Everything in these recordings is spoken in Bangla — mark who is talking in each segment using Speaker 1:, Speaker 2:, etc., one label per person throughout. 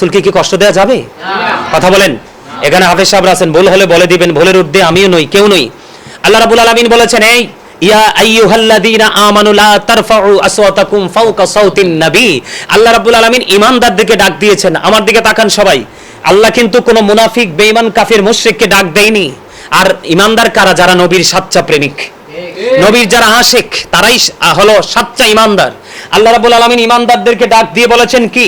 Speaker 1: রাসূলকে কি কষ্ট দেওয়া যাবে? কথা বলেন। এখানে হাফেজ সাহেব আছেন, ভুল হলে বলে দিবেন, ভুলের ঊর্ধ্বে আমিও নই, কেউ নই। আল্লাহ রাব্বুল আলামিন বলেছেন, এই, ইয়া আইয়ুহাল্লাযীনা আমানু লা তারফাউ আসওয়াতাকুম ফাওকা আল্লাহ রাব্বুল আলামিন ঈমানদারদেরকে ডাক দিয়েছেন। আমার দিকে তাকান সবাই। আল্লাহ কিন্তু কোনো মুনাফিক, বেঈমান, কাফির, মুশরিককে ডাক দেয়নি। আর ঈমানদার কারা? যারা নবীর সাচ্চা প্রেমিক। নবীর যারা আশেক, তারাই হলো সাচ্চা ইমানদার আল্লাহ রাব্বুল আলামিন ইমানদারদেরকে ডাক দিয়ে বলেছেন কি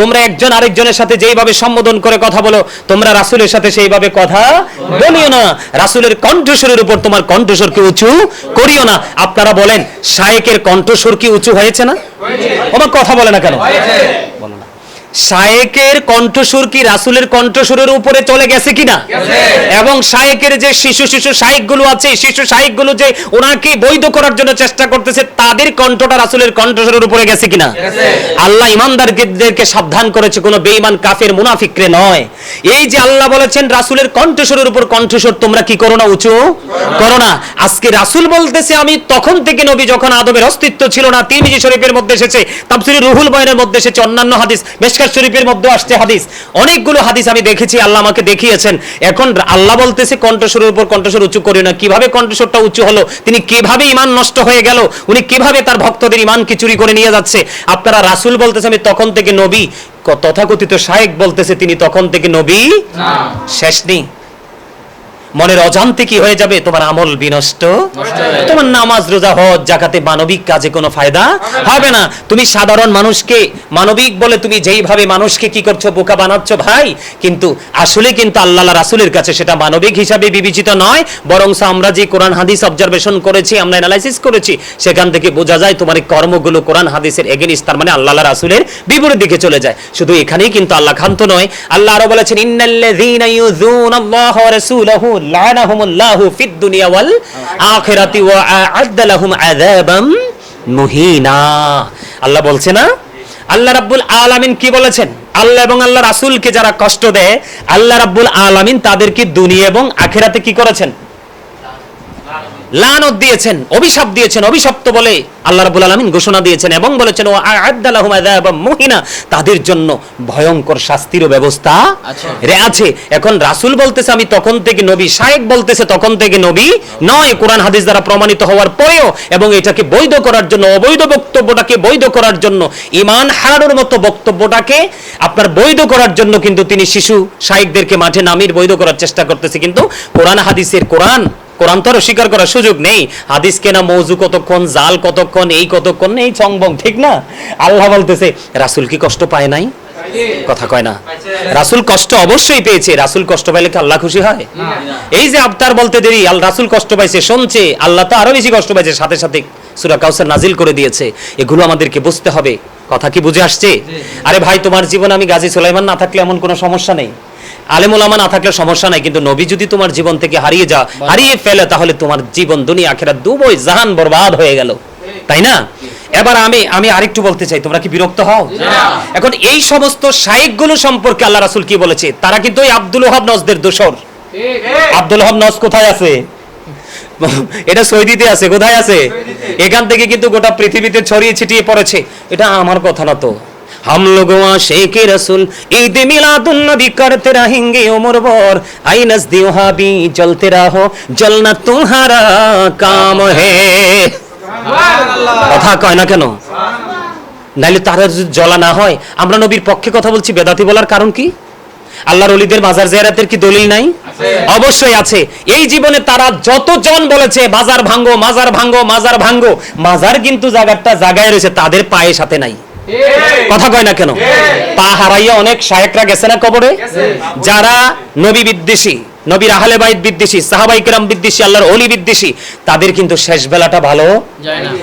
Speaker 1: তোমরা একজন আরেকজনের সাথে যেইভাবে সম্বোধন করে কথা বলো, তোমরা রাসুলের সাথে সেইভাবে কথা বলিও না। রাসুলের কণ্ঠস্বরের উপর তোমার কণ্ঠস্বর কি উঁচু করিও না। আপনারা বলেন, শায়েকের কণ্ঠস্বর কি উঁচু হয়েছে না? আমার কথা বলে না কেন? শায়েকের কণ্ঠস্বর কি রাসূলের কণ্ঠস্বরের উপরে চলে গেছে কিনা? এবং শায়েকের যে শিশু শিশু শায়েকগুলো আছে শিশু শায়েকগুলো যে ওনাকে বৈধ করার জন্য চেষ্টা করতেছে তাদের কণ্ঠটা রাসূলের কণ্ঠস্বরের উপরে গেছে কিনা? আল্লাহ ইমানদারদেরকে সাবধান করেছে কোনো বেঈমান কাফের মুনাফিকরে নয়। এই যে আল্লাহ বলেছেন রাসূলের কণ্ঠস্বরের উপর কণ্ঠস্বর তোমরা কি করো না উঁচু? করো না। আজকে রাসূল বলতেছে আমি তখন থেকে নবী যখন আদমের অস্তিত্ব ছিল না তিরমিজি শরীফের মধ্যে এসেছে তাফসীরে রুহুল বয়ানের মধ্যে এসেছে অন্যান্য হাদিস। মেশকাত শরীফের মধ্যে আসছে হাদিস। অনেকগুলো হাদিস আমি দেখেছি আল্লাহ আমাকে দেখিয়েছেন। এখন আল্লাহ বলতেছে কণ্ঠস্বরের উপর কণ্ঠস্বর উঁচু করি না। কীভাবে কণ্ঠস্বরটা উঁচু হলো? তিনি কীভাবে ইমান নষ্ট হয়ে গেল? উনি কীভাবে তার ভক্তদের ইমানকে চুরি করে নিয়ে যাচ্ছে? আপনারা রাসুল বলতেছে আমি তখন থেকে নবী। তথাকথিত শায়েক বলতেছে তিনি তখন থেকে নবী শেষ নেই। মনের অজান্তে কি হয়ে যাবে? তোমার আমল বিনষ্ট তোমার নামাজ, রোজা, হজ জাকাতে মানবিক কাজে কোনো ফায়দা হবে না। তুমি সাধারণ মানুষকে, মানবিক বলে তুমি যেইভাবে মানুষকে কি করছ, বোকা বানাচ্ছ ভাই, কিন্তু আসলে কিন্তু আল্লাহ রাসুলের কাছে সেটা মানবিক হিসাবে বিবেচিত নয়। বরং আমরা যে কোরআন, হাদিস অবজারভেশন করেছি, আমরা অ্যানালাইসিস করেছি, সেখান থেকে বোঝা যায় তোমার কর্মগুলো কোরআন, হাদিসের এগেনিস্ট তার মানে আল্লাহ রাসুলের বিপরীত দিকে চলে যায়। শুধু এখানেই কিন্তু আল্লাহ খান্ত নয়। আল্লাহ আরও বলেছেন, ইন্নাল্লাযীনা ইউযুনাল্লাহ ওয়া রাসূলাহু ফিদ দুনিয়া ওয়াল ওয়া আ'আদ্দা লাহুম আযাবাম মুহিনা। আল্লাহ বলছে না? আল্লাহ রাব্বুল আলামিন কি বলেছেন? আল্লাহ এবং আল্লাহ রাসূলকে যারা কষ্ট দেয়, আল্লাহ রাব্বুল আলামিন তাদেরকে দুনিয়া এবং আখেরাতে কি করেছেন? লানত দিয়েছেন অভিশাপ দিয়েছেন অভিশপ্ত বলে আল্লাহ রাব্বুল আলামিন ঘোষণা দিয়েছেন এবং বলেছেন ও মুহিনা তাদের জন্য ভয়ঙ্কর শাস্তিরও ব্যবস্থা রে আছে। এখন রাসূল বলতেছে আমি তখন থেকে নবী শায়েক বলতেছে তখন থেকে নবী নয় কোরআন হাদিস দ্বারা প্রমাণিত হওয়ার পরেও এবং এটাকে বৈধ করার জন্য অবৈধ বক্তব্যটাকে বৈধ করার জন্য ঈমান হারানোর মতো বক্তব্যটাকে আপনার বৈধ করার জন্য কিন্তু তিনি শিশু শায়েকদেরকে মাঠে নামিয়ে বৈধ করার চেষ্টা করতেছে। কিন্তু কোরআন হাদিসের কোরআন কোরআন তো স্বীকার করার সুযোগ নেই। হাদিস কেনা মৌজু কতক্ষণ জাল কতক্ষণ এই কতক্ষণ এই চংবং ঠিক না? আল্লাহ বলতেছে রাসূল কি কষ্ট পায় নাই? কথা কয় না। রাসূল কষ্ট অবশ্যই পেয়েছে। রাসূল কষ্ট পাইলে কি আল্লাহ খুশি হয়? এই যে আবতার বলতে দেরি আল রাসুল কষ্ট পাইছে শুনছে আল্লাহ তো আরও বেশি কষ্ট পাইছে সাথে সাথে সুরা কাউসার নাজিল করে দিয়েছে। এগুলো আমাদেরকে বুঝতে হবে। কথা কি বুঝে আসছে? আরে ভাই তোমার জীবনে আমি গাজী সুলাইমান না থাকলে এমন কোনো সমস্যা নেই। আলেমুলামা না থাকলে সমস্যা নাই কিন্তু নবী যদি তোমার জীবন থেকে হারিয়ে যা হারিয়ে ফেলে তাহলে তোমার জীবন দুনিয়া আখেরা দুবই জাহান বরবাদ হয়ে গেল। তাই না? এবার আমি আমি আরেকটু বলতে চাই তোমরা কি বিরক্ত হও? এখন এই সমস্ত শাইকগুলো সম্পর্কে আল্লাহ রাসূল কি বলেছে? তারা কিন্তু ওই আব্দুল ওহাব নজদের দোসর আব্দুল ওহাব নজ কোথায় আছে? এটা সৌদিতে আছে কোথায় আছে এখান থেকে কিন্তু গোটা পৃথিবীতে ছড়িয়ে ছিটিয়ে পড়েছে এটা আমার কথা না তো हम लोग शेख रसूल ईद मिलादुन नबी करते रहेंगे उम्र भर आई नजदी भी जलते रहो जलना तुम्हारा काम है কথা কয় না কেন নাইলে তারা যদি জ্বলা না হয় আমরা নবীর পক্ষে কথা বলছি বেদাতি বলার কারণ কি আল্লাহর অলিদের মাজার জিয়ারাতের কি দলিল নাই অবশ্যই আছে। এই জীবনে তারা যতজন বলেছে বাজার ভাঙ্গো মাজার ভাঙ্গো মাজার ভাঙ্গো। মাজার কিন্তু জায়গাটা জায়গায় রয়েছে তাদের পায়ে সাথে নাই। কথা কয় না কেন? পা হারাইয়া অনেক শায়েকরা গেছে না কবরে? যারা নবী বিদ্বেষী। নবীর আহলে বাইত বিদ্বেষী সাহাবাই কেরাম বিদ্বেষী আল্লাহর অলি বিদ্বেষী তাদের কিন্তু শেষ বেলাটা ভালো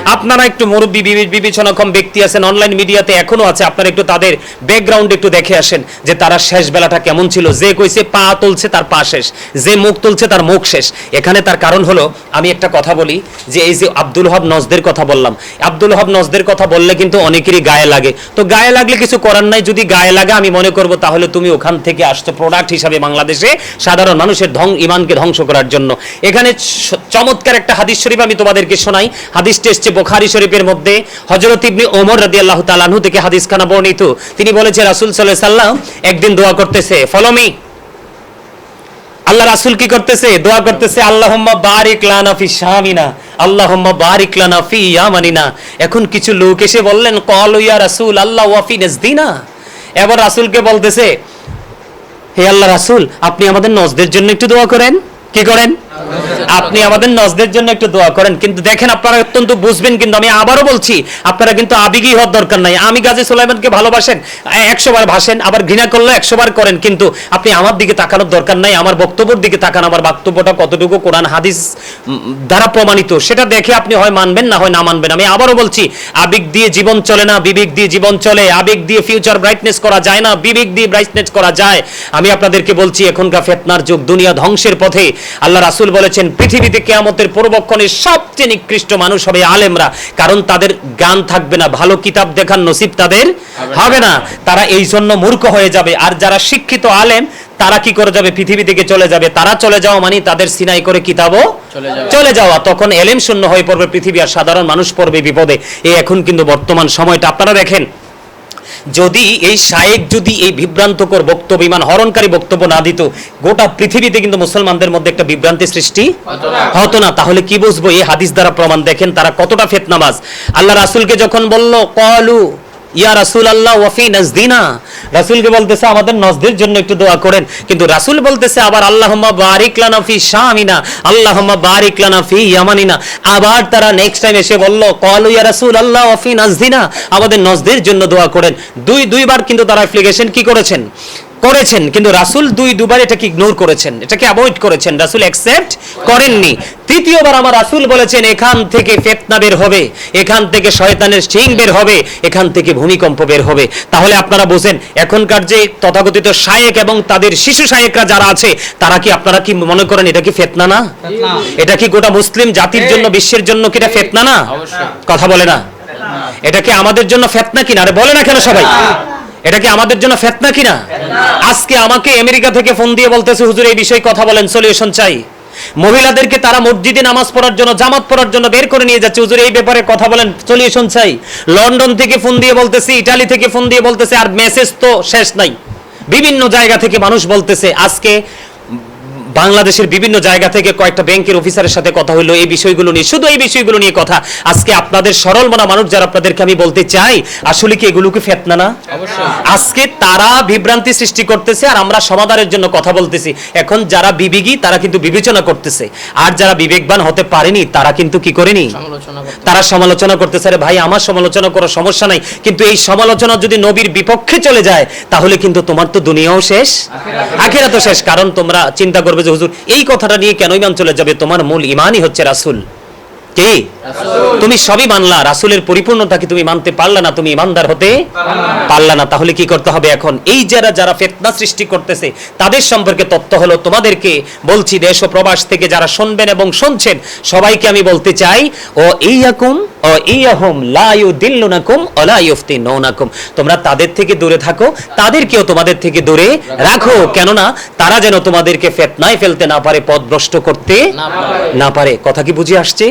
Speaker 1: আপনারা একটু মুরব্বী বিবে- বিবেচনাক্ষম ব্যক্তি আছেন অনলাইন মিডিয়াতে এখনও আছে আপনারা একটু তাদের ব্যাকগ্রাউন্ড একটু দেখে আসেন যে তারা শেষ বেলাটা কেমন ছিল। যে কইছে পা তুলছে তার পা শেষ যে মুখ তুলছে তার মুখ শেষ। এখানে তার কারণ হলো আমি একটা কথা বলি যে এই যে আব্দুল হব নজদের কথা বললাম আব্দুল হব নজদের কথা বললে কিন্তু অনেকেরই গায়ে লাগে। তো গায়ে লাগলে কিছু করার নাই যদি গায়ে লাগে আমি মনে করব তাহলে তুমি ওখান থেকে আসছো প্রোডাক্ট হিসাবে বাংলাদেশে সাধারণ মানুষ মানুষের ধ্বং ইমানকে ধ্বংস করার জন্য। এখানে চমৎকার একটা হাদিস শরীফ আমি তোমাদেরকে শোনাই। হাদিসটি এসছে বোখারি শরীফের মধ্যে। হজরত ইবনি ওমর রাদি আল্লাহ তালানহু থেকে হাদিস খানা বর্ণিত। তিনি বলেছে, রাসুল সাল্লাহ সাল্লাম একদিন দোয়া করতেছে ফলমি আল্লাহ রাসুল কি করতেছে? দোয়া করতেছে বারিক লানা ফি শামিনা বারিক লানা ফি ইয়ামানিনা। এখন কিছু লোক এসে বললেন, কল ইয়া রাসূল আল্লাহ ওয়া ফি নাজদিনা। এবার রাসূলকে বলতেছে হে আল্লাহ রাসুল আপনি আমাদের নজদের জন্য একটু দোয়া করেন। কি করেন? আপনি আমাদের নজদের জন্য একটু দোয়া করেন, কিন্তু দেখেন আপনারা অত্যন্ত বুঝবেন, কিন্তু আমি আবারও বলছি, আপনারা কিন্তু আবেগী হওয়ার দরকার নাই। আমি গাজী সুলাইমানকে ভালোবাসেন একশো বার ভাসেন, আবার ঘৃণা করলে একশো বার করেন, কিন্তু আপনি আমার দিকে তাকানোর দরকার নাই, আমার বক্তব্যের দিকে তাকান, আমার বক্তব্যটা কতটুকু কোরআন, হাদিস দ্বারা প্রমাণিত, সেটা দেখে আপনি হয় মানবেন না হয় না মানবেন। আমি আবারও বলছি, আবেগ দিয়ে জীবন চলে না, বিবেক দিয়ে জীবন চলে, আবেগ দিয়ে ফিউচার ব্রাইটনেস করা যায় না, বিবেক দিয়ে ব্রাইটনেস করা যায়। আমি আপনাদেরকে বলছি, এখনকার ফেতনার যুগ, দুনিয়া ধ্বংসের পথে, আল্লাহ রাসূল বলেছেন পৃথিবীতে কেয়ামতের পূর্বক্ষণে সবচেয়ে নিকৃষ্ট মানুষ হবে আলেমরা। কারণ তাদের জ্ঞান থাকবে না ভালো কিতাব দেখার নসিব তাদের হবে না। তারা এই জন্য মূর্খ হয়ে যাবে। আর যারা শিক্ষিত আলেম তারা কি করে যাবে? পৃথিবী থেকে চলে যাবে। তারা চলে যাওয়া মানে তাদের সিনাই করে কিতাবও চলে যাওয়া। তখন এলেম শূন্য হয়ে পড়বে পৃথিবী আর সাধারণ মানুষ পড়বে বিপদে। এই এখন কিন্তু বর্তমান সময়টা। আপনারা দেখেন যদি এই শায়েক যদি এই বিভ্রান্তকর বক্তব্য ইমান হরণকারী বক্তব্য না দিত গোটা পৃথিবীতে কিন্তু মুসলমানদের মধ্যে একটা বিভ্রান্তি সৃষ্টি হতো না। তাহলে কি বুঝব? এই হাদিস দ্বারা প্রমাণ দেখেন তারা কতটা ফেতনামাজ আল্লাহ রাসুলকে যখন বলল কলু ইয়া রাসুল আল্লাহ ওয়াফি নাজদিনা। রাসুলকে বলতেছে, আমাদের নজদের জন্য একটু দোয়া করেন। কিন্তু রাসুল বলতেছে আবার, আল্লাহুম্মা বারিক লানা ফি শামিনা, আল্লাহুম্মা বারিক লানা ফি ইয়ামানিনা। আবার তারা নেক্সট টাইম এসে বলল কল ইয়া রাসুল আল্লাহ ওয়াফি নাজদিনা। আমাদের নজদের জন্য দোয়া করেন। দুই, দুইবার কিন্তু তারা অ্যাপ্লিকেশন কি করেছেন? করেছেন কিন্তু রাসূল দুই দুবার এটাকে ইগনোর করেছেন। এটাকে অ্যাভয়েড করেছেন। রাসুল অ্যাকসেপ্ট করেননি। তৃতীয়বার আমার রাসুল বলেছেন এখান থেকে ফেতনা বের হবে এখান থেকে শয়তানের সিং বের হবে এখান থেকে ভূমিকম্প বের হবে। তাহলে আপনারা বোঝেন এখনকার যে তথাকথিত শায়েক এবং তাদের শিশু শায়েকরা যারা আছে তারা কি আপনারা কি মনে করেন এটা কি ফেতনা না? এটা কি গোটা মুসলিম জাতির জন্য বিশ্বের জন্য কি এটা ফেতনা না? কথা বলে না। এটা কি আমাদের জন্য ফেতনা কিনা? আরে বলে না কেন সবাই? এটা কি আমাদের জন্য ফেতনা কিনা? আজকে আমাকে আমেরিকা থেকে ফোন দিয়ে বলতেছে, হুজুর, এই বিষয়ে কথা বলেন সলিউশন চাই। মহিলাদেরকে তারা মসজিদে নামাজ পড়ার জন্য, জামাত পড়ার জন্য বের করে নিয়ে যাচ্ছে। হুজুর, এই ব্যাপারে কথা বলেন সলিউশন চাই। লন্ডন থেকে ফোন দিয়ে বলতেছে, ইটালি থেকে ফোন দিয়ে বলতেছে, আর মেসেজ তো শেষ নাই। বিভিন্ন জায়গা থেকে মানুষ বলতেছে, আজকে বাংলাদেশের বিভিন্ন জায়গা থেকে কয়েকটা ব্যাংকের অফিসারের সাথে কথা হলো। এই বিষয়গুলো নিয়ে শুধু এই বিষয়গুলো নিয়ে কথা। আজকে আপনাদের সরল মনা মানুষ যারা আপনাদেরকে আমি বলতে চাই আসলে কি এগুলোকে ফেতনা না? আজকে তারা বিভ্রান্তি সৃষ্টি করতেছে আর আমরা সমাধানের জন্য কথা বলতেছি। এখন যারা বিবেকী তারা কিন্তু বিবেচনা করতেছে। আর যারা বিবেকবান হতে পারেনি তারা কিন্তু কি করেনি? তারা সমালোচনা করতেছে আরে ভাই আমার সমালোচনা করার সমস্যা নাই। কিন্তু এই সমালোচনা যদি নবীর বিপক্ষে চলে যায় তাহলে কিন্তু তোমার তো দুনিয়াও শেষ। আখেরা তো শেষ। কারণ তোমরা চিন্তা করবে যে হুজুর এই কথাটা নিয়ে কেন ইমান চলে যাবে? তোমার মূল ইমানই হচ্ছে রাসূল। কি? তুমি সবই মানলা রাসূলের পরিপূর্ণতা কি তুমি মানতে পারলা না তুমি ইমানদার হতে পারলা না? তাহলে কি করতে হবে এখন? এই যারা যারা ফিতনা সৃষ্টি করতেছে তাদের সম্পর্কে তথ্য হলো তোমাদেরকে বলছি দেশ ও প্রবাস থেকে যারা শুনবেন এবং শুনছেন সবাইকে আমি বলতে চাই ও ইয়াকুম ও ইয়াহুম লা ইউদিল্লুনাকুম ওয়া লা ইফতিনুনাকুম তোমরা তাদের থেকে দূরে থাকো তাদেরকেও তোমাদের থেকে দূরে রাখো। কেননা তারা যেন তোমাদেরকে ফেতনায় ফেলতে না পারে পথ ভ্রষ্ট করতে না পারে। কথা কি বুঝে আসছে?